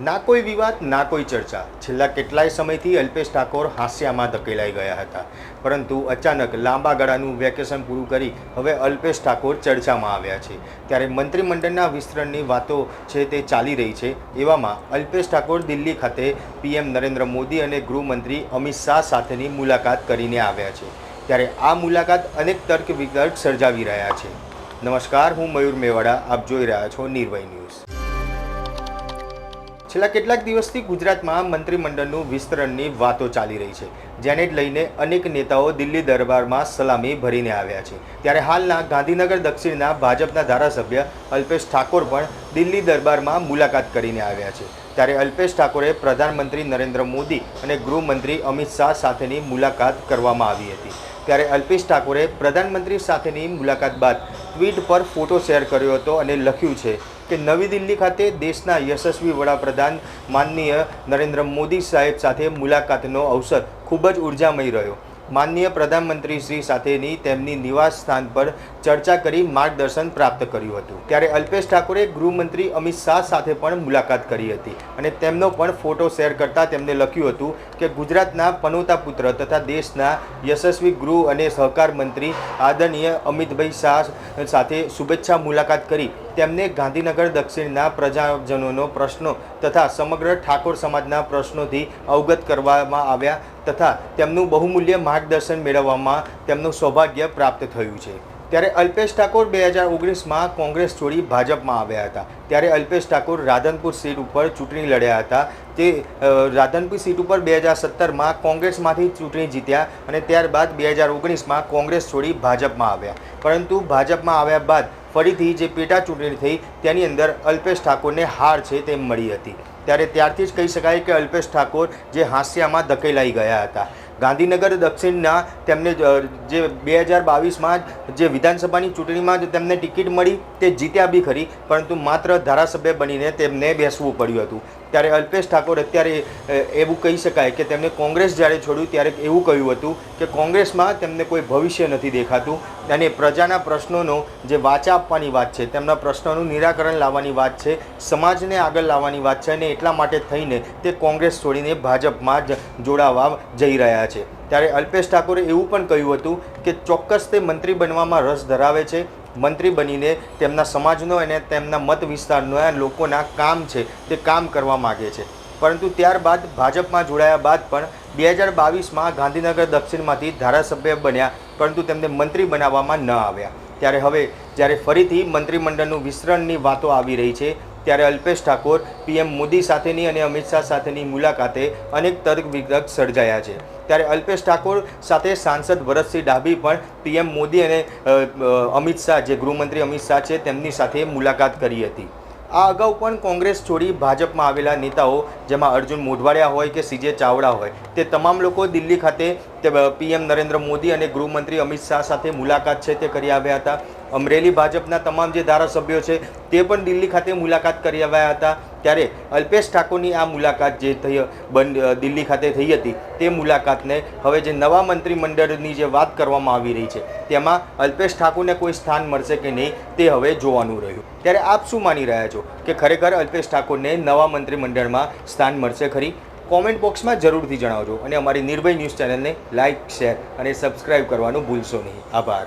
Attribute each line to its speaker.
Speaker 1: ના કોઈ વિવાદ, ના કોઈ ચર્ચા. છેલ્લા કેટલાય સમયથી અલ્પેશ ઠાકોર હાસ્યામાં ધકેલાઈ ગયા હતા. પરંતુ અચાનક લાંબા ગાળાનું વેકેશન પૂરું કરી હવે અલ્પેશ ઠાકોર ચર્ચામાં આવ્યા છે. ત્યારે મંત્રીમંડળના વિસ્તરણની વાતો છે તે ચાલી રહી છે. એવામાં અલ્પેશ ઠાકોર દિલ્હી ખાતે પીએમ નરેન્દ્ર મોદી અને ગૃહમંત્રી અમિત શાહ સાથેની મુલાકાત કરીને આવ્યા છે. ત્યારે આ મુલાકાત અનેક તર્ક વિતર્ક સર્જાવી રહ્યા છે. નમસ્કાર, હું મયુર મેવાડા. આપ જોઈ રહ્યા છો નિર્ભય ન્યૂઝ. છેલ્લા કેટલાક દિવસથી ગુજરાતમાં મંત્રીમંડળનું વિસ્તરણની વાતો ચાલી રહી છે, જેને લઈને અનેક નેતાઓ દિલ્હી દરબારમાં સલામી ભરીને આવ્યા છે. ત્યારે હાલના ગાંધીનગર દક્ષિણના ભાજપના ધારાસભ્ય અલ્પેશ ઠાકોર પણ દિલ્હી દરબારમાં મુલાકાત કરીને આવ્યા છે. ત્યારે અલ્પેશ ઠાકોરે પ્રધાનમંત્રી નરેન્દ્ર મોદી અને ગૃહમંત્રી અમિત શાહ સાથેની મુલાકાત કરવામાં આવી હતી. ત્યારે અલ્પેશ ઠાકોરે પ્રધાનમંત્રી સાથેની મુલાકાત બાદ ટ્વીટ પર ફોટો શેર કર્યો હતો અને લખ્યું છે કે નવી દિલ્હી ખાતે દેશના યશસ્વી વડાપ્રધાન માનનીય નરેન્દ્ર મોદી સાહેબ સાથે મુલાકાતનો અવસર ખૂબ જ ઉર્જામય રહ્યો. માનનીય પ્રધાનમંત્રી શ્રી સાથેની તેમની નિવાસ સ્થાન પર ચર્ચા કરી માર્ગદર્શન પ્રાપ્ત કર્યું હતું. ત્યારે અલ્પેશ ઠાકોરે ગૃહમંત્રી અમિત શાહ સાથે પણ મુલાકાત કરી હતી અને તેમનો પણ ફોટો શેર કરતા તેમને લખ્યું હતું કે ગુજરાતના પનોતા પુત્ર તથા દેશના યશસ્વી ગૃહ અને સહકાર મંત્રી આદરણીય અમિતભાઈ શાહ સાથે શુભેચ્છા મુલાકાત કરી તેમને ગાંધીનગર દક્ષિણના પ્રજાજનોનો પ્રશ્નો તથા સમગ્ર ઠાકોર સમાજના પ્રશ્નોથી અવગત કરવામાં આવ્યા તથા તેમનું બહુમૂલ્ય માર્ગદર્શન મેળવવામાં તેમનું સૌભાગ્ય પ્રાપ્ત થયું છે. ત્યારે અલ્પેશ ઠાકોર બે હજાર ઓગણીસમાં કોંગ્રેસ છોડી ભાજપમાં આવ્યા હતા. ત્યારે અલ્પેશ ઠાકોર રાધનપુર સીટ ઉપર ચૂંટણી લડ્યા હતા. તે રાધનપુર સીટ ઉપર બે હજાર સત્તરમાં કોંગ્રેસમાંથી ચૂંટણી જીત્યા અને ત્યારબાદ બે હજાર ઓગણીસમાં કોંગ્રેસ છોડી ભાજપમાં આવ્યા. પરંતુ ભાજપમાં આવ્યા બાદ ફરીથી જે પેટા ચૂંટણી થઈ તેની અંદર અલ્પેશ ઠાકોરને હાર છે તે મળી હતી. ત્યારે ત્યારથી જ કહી શકાય કે અલ્પેશ ઠાકોર જે હાસ્યામાં ધકેલાઈ ગયા હતા. ગાંધીનગર દક્ષિણના તેમને જે બે હજાર બાવીસમાં જે વિધાનસભાની ચૂંટણીમાં જ તેમને ટિકિટ મળી, તે જીત્યા બી ખરી, પરંતુ માત્ર ધારાસભ્ય બનીને તેમને બેસવું પડ્યું હતું. ત્યારે અલ્પેશ ઠાકોર અત્યારે એવું કહી શકાય કે તેમને કોંગ્રેસ જ્યારે છોડ્યું ત્યારે એવું કહ્યું હતું કે કોંગ્રેસમાં તેમને કોઈ ભવિષ્ય નથી દેખાતું અને પ્રજાના પ્રશ્નોનો જે વાચા આપવાની વાત છે, તેમના પ્રશ્નોનું નિરાકરણ લાવવાની વાત છે, સમાજને આગળ લાવવાની વાત છે અને એટલા માટે થઈને તે કોંગ્રેસ છોડીને ભાજપમાં જ જોડાવા જઈ રહ્યા છે ત્યારે અલ્પેશ ઠાકોરે એવું પણ કહ્યું હતું કે ચોક્કસ તે મંત્રી બનવામાં રસ ધરાવે છે. મંત્રી બનીને તેમના સમાજનો અને તેમના મત વિસ્તારના લોકોના કામ છે તે કામ કરવા માગે છે. પરંતુ ત્યારબાદ ભાજપમાં જોડાયા બાદ પણ બે હજાર બાવીસમાં ગાંધીનગર દક્ષિણમાંથી ધારાસભ્ય બન્યા, પરંતુ તેમને મંત્રી બનાવવામાં ન આવ્યા. ત્યારે હવે જ્યારે ફરીથી મંત્રીમંડળનું વિસ્તરણની વાતો આવી રહી છે ત્યારે અલ્પેશ ઠાકોર, પીએમ મોદી સાથેની અને અમિત શાહ સાથેની મુલાકાતે અનેક તર્ક વિતર્ક સર્જાયા છે. ત્યારે અલ્પેશ ઠાકોર સાથે સાંસદ ભરતસિંહ ડાભી પણ પીએમ મોદી અને અમિત શાહ, જે ગૃહમંત્રી અમિત શાહ છે, તેમની સાથે મુલાકાત કરી હતી. આ અગાઉ પણ કોંગ્રેસ છોડી ભાજપમાં આવેલા નેતાઓ, જેમાં અર્જુન મોઢવાડિયા હોય કે સીજે ચાવડા હોય, તે તમામ લોકો દિલ્હી ખાતે પીએમ નરેન્દ્ર મોદી અને ગૃહમંત્રી અમિત શાહ સાથે મુલાકાત છે તે કરી આવ્યા હતા. અમરેલી ભાજપના તમામ જે ધારાસભ્યો છે, તે પણ દિલ્હી ખાતે મુલાકાત કરી આવ્યા હતા. ત્યારે અલ્પેશ ઠાકોરની આ મુલાકાત જે થઈ બન દિલ્હી ખાતે થઈ હતી, તે મુલાકાતને હવે જે નવા મંત્રીમંડળની જે વાત કરવામાં આવી રહી છે, તેમાં અલ્પેશ ઠાકોરને કોઈ સ્થાન મળશે કે નહીં, તે હવે જોવાનું રહ્યું. ત્યારે આપ શું માની રહ્યા છો કે ખરેખર અલ્પેશ ઠાકોરને નવા મંત્રીમંડળમાં સ્થાન મળશે ખરી? કોમેન્ટ બોક્સમાં જરૂરથી જણાવજો અને અમારી નિર્ભય ન્યૂઝ ચેનલને લાઇક શેર અને સબસ્ક્રાઇબ કરવાનું ભૂલશો નહીં. આભાર.